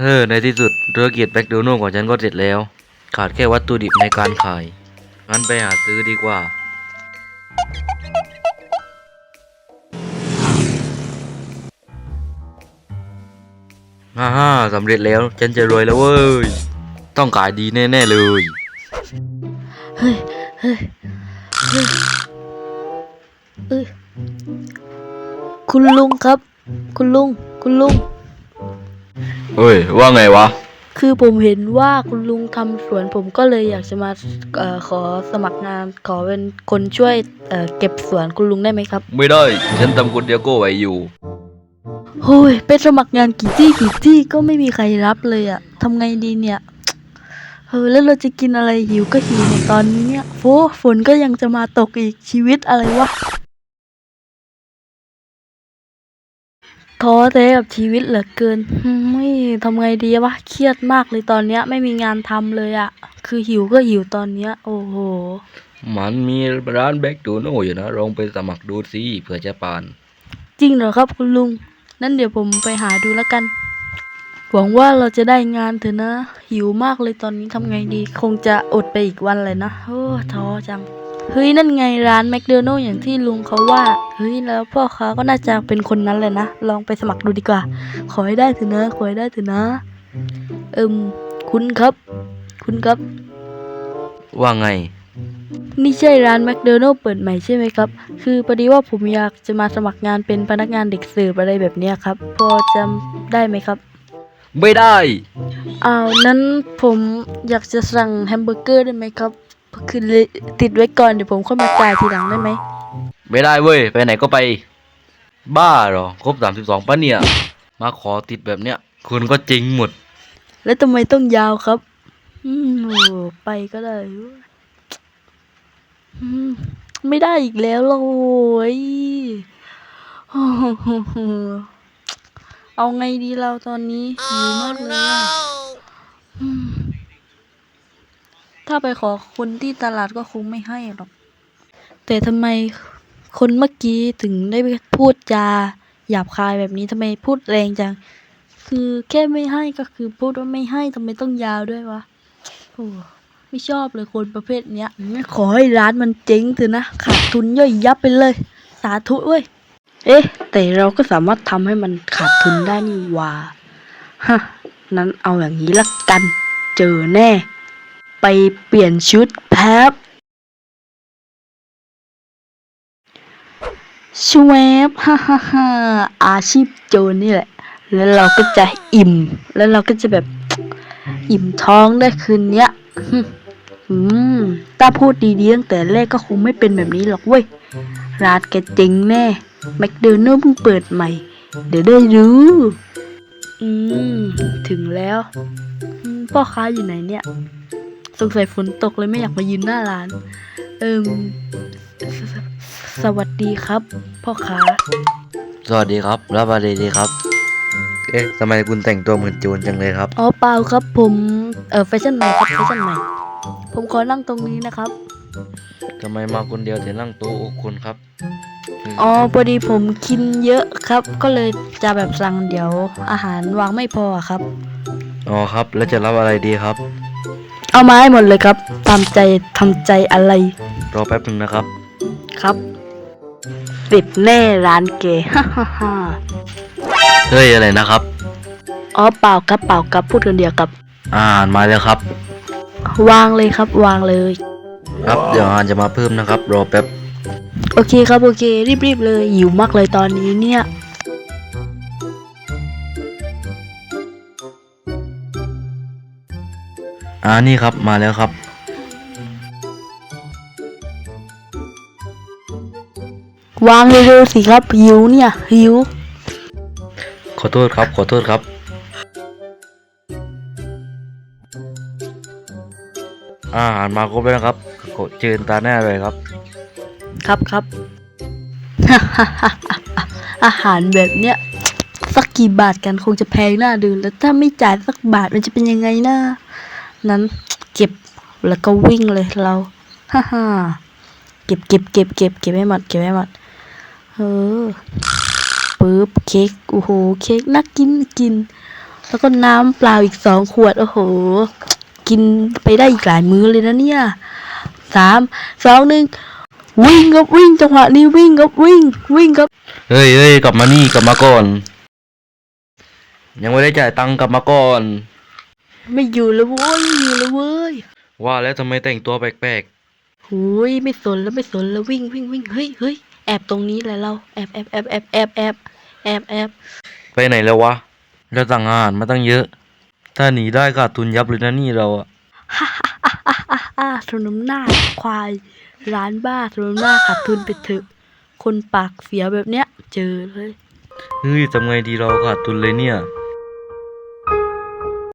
เออในที่สุดธุรกิจแบคโดนัลของฉันก็เสร็จแล้ว ขาดแค่วัตถุดิบในการขาย งั้นไปหาซื้อดีกว่า ฮ่าฮ่าสำเร็จแล้ว ฉันจะรวยแล้วเว้ย ต้องขายดีแน่ ๆ เลย เฮ้ยเฮ้ยเฮ้ยเอ้ยคุณลุงครับ คุณลุง คุณลุง เฮ้ย ว่าไงวะ คือผมเห็นว่าคุณลุงทำสวนผมก็เลยอยากจะมาเออขอสมัครงานขอเป็นคนช่วยเอ่อเก็บสวนคุณลุงได้ไหมครับไม่ได้ ฉันทำคนเดียวก็ไหวอยู่ โอ้ยไปสมัครงานกี่ที่กี่ที่ก็ไม่มีใครรับเลยอะทำไงดีเนี่ยเออแล้วเราจะกินอะไรหิวก็หิวในตอนนี้เนี่ยโฟฝนก็ยังจะมาตกอีกชีวิตอะไรวะ ท้อแท้กับชีวิตเหลือเกินอืมไม่ทำไงดีวะ เครียดมากเลยตอนเนี้ย ไม่มีงานทำเลยอะคือหิวก็หิวตอนเนี้ย โอ้โห มันมีร้านแบคโดนัลอยู่นะลองไปสมัครดูสิเผื่อจะปาน จริงเหรอครับคุณลุง นั่นเดี๋ยวผมไปหาดูแล้วกัน หวังว่าเราจะได้งานเถอะนะ หิวมากเลยตอนนี้ทำไงดี คงจะอดไปอีกวันเลยนะ โอ้ท้อจัง เฮ้ยนั่นไงร้านแมคโดนัลล์อย่างที่ลุงเขาว่า เฮ้ยแล้วพ่อค้าก็น่าจะเป็นคนนั้นเลยนะ ลองไปสมัครดูดีกว่า ขอให้ได้เถอะนะ ขอให้ได้เถอะนะ เอิมคุณครับ คุณครับ ว่าไง นี่ใช่ร้านแมคโดนัลล์เปิดใหม่ใช่ไหมครับ คือพอดีว่าผมอยากจะมาสมัครงานเป็นพนักงานเด็กเสิร์ฟอะไรแบบเนี้ยครับ พอจำได้ไหมครับไม่ได้ อ้าวนั้นผมอยากจะสั่งแฮมเบอร์เกอร์ได้ไหมครับ คือติดไว้ก่อนเดี๋ยวผมค่อยมาจ่ายทีหลังได้ไหม ไม่ได้เว้ย ไปไหนก็ไป บ้าเหรอ ครบสามสิบสองปะเนี่ย มาขอติดแบบเนี้ย คุณก็จริงหมด แล้วทำไมต้องยาวครับ อืมโอ้ไปก็ได้อืมไม่ได้อีกแล้วโอ้ยเอาไงดีเราตอนนี้หิวมากเลยอะอืม ถ้าไปขอคนที่ตลาดก็คงไม่ให้หรอก แต่ทำไมคนเมื่อกี้ถึงได้พูดจาหยาบคายแบบนี้ทำไมพูดแรงจัง คือแค่ไม่ให้ก็คือพูดว่าไม่ให้ทำไมต้องยาวด้วยวะโอ้ไม่ชอบเลยคนประเภทเนี้ย ขอให้ร้านมันเจ๊งเถอะนะ ขาดทุนย่อยยับไปเลย สาธุเว้ย เอ๊ะ แต่เราก็สามารถทำให้มันขาดทุนได้นี่ว่าฮะ นั้นเอาอย่างนี้ละกัน เจอแน่ ไปเปลี่ยนชุดแป๊บชวบฮ่าฮ่าฮ่าอาชีพโจรนี่แหละ แล้วเราก็จะอิ่ม แล้วเราก็จะแบบ อิ่มท้องได้คืนเนี้ยฮึอืมถ้าพูดดีๆตั้งแต่แรกก็คงไม่เป็นแบบนี้หรอกเว้ยร้านแกเจ๋งแน่แมคโดนัลด์เพิ่งเปิดใหม่ เดี๋ยวได้รู้ อืม ถึงแล้ว พ่อค้าอยู่ไหนเนี่ย สงสัยฝนตกเลยไม่อยากมายืนหน้าร้าน เอิมสสสวัสดีครับ พ่อค้าสวัสดีครับรับอะไรดีครับ เอ๊ะทำไมคุณแต่งตัวเหมือนโจรจังเลยครับ อ๋อเปล่าครับผมเออแฟชั่นใหม่ครับแฟชั่นใหม่ ผมขอนั่งตรงนี้นะครับ ทำไมมาคนเดียวถึงนั่งโต๊ะอกคุณครับ อ๋อพอดีผมกินเยอะครับ ก็เลยจะแบบสั่งเดี๋ยวอาหารวางไม่พออะครับ อ๋อครับ แล้วจะรับอะไรดีครับ เอามาให้หมดเลยครับตามใจทำใจอะไร รอแป๊บหนึ่งนะครับ ครับ ติดแน่ร้านเกฮ่าฮ่าฮ่าเฮ้ยอะไรนะครับ อ๋อเปล่าครับเปล่าครับพูดคนเดียวครับอาหารมาแล้วครับ วางเลยครับ วางเลย ครับเดี๋ยวอาหารจะมาเพิ่มนะครับ รอแป๊บ โอเคครับโอเค รีบๆเลยหิวมากเลยตอนนี้เนี่ย อ่านี่ครับมาแล้วครับ วางเร็วๆสิครับหิวเนี่ยหิว ขอโทษครับ ขอโทษครับ อาหารมาครบแล้วนะครับขอเชิญตาหน้าเลยครับ ครับครับ อาหารแบบเนี้ยสักกี่บาทกันคงจะแพงน่าดูแล้วถ้าไม่จ่ายสักบาทมันจะเป็นยังไงนะ นั้นเก็บแล้วก็วิ่งเลยเราฮ่าฮ่าเก็บเก็บเก็บเก็บเก็บให้หมดเก็บให้หมดเออปึ๊บเค้กโอ้โหเค้กน่ากินกิน แล้วก็น้ำเปล่าอีกสองขวดโอ้โห กินไปได้อีกหลายมื้อเลยนะเนี่ยสามสองหนึ่งวิ่งครับวิ่งจังหวะนี้วิ่งครับวิ่งวิ่งครับเฮ้ยเฮ้ยกลับมานี่กลับมาก่อน ยังไม่ได้จ่ายตังค์กลับมาก่อน ไม่อยู่แล้วเว้ยไม่อยู่แล้วเว้ยว่าแล้วทำไมแต่งตัวแปลกหูยไม่สนแล้วไม่สนแล้ววิ่งวิ่งวิ่งเฮ้ยเฮ้ยแอบตรงนี้แหละเราแอบแอบแอบแอบแอบแอบแอบแอบๆ ไปไหนแล้ววะแล้วสั่งอาหารมาตั้งเยอะ ถ้าหนีได้ขาดทุนยับเลยนะนี่เราอะฮ่าฮ่าฮ่าฮ่าฮ่าฮ่าสนมหน้าควาย ร้านบ้าสนมหน้าขาดทุนไปเถอะคนปากเสียแบบเนี้ย เจอเลย เฮ้ยทำไงดีเราขาดทุนเลยเนี่ย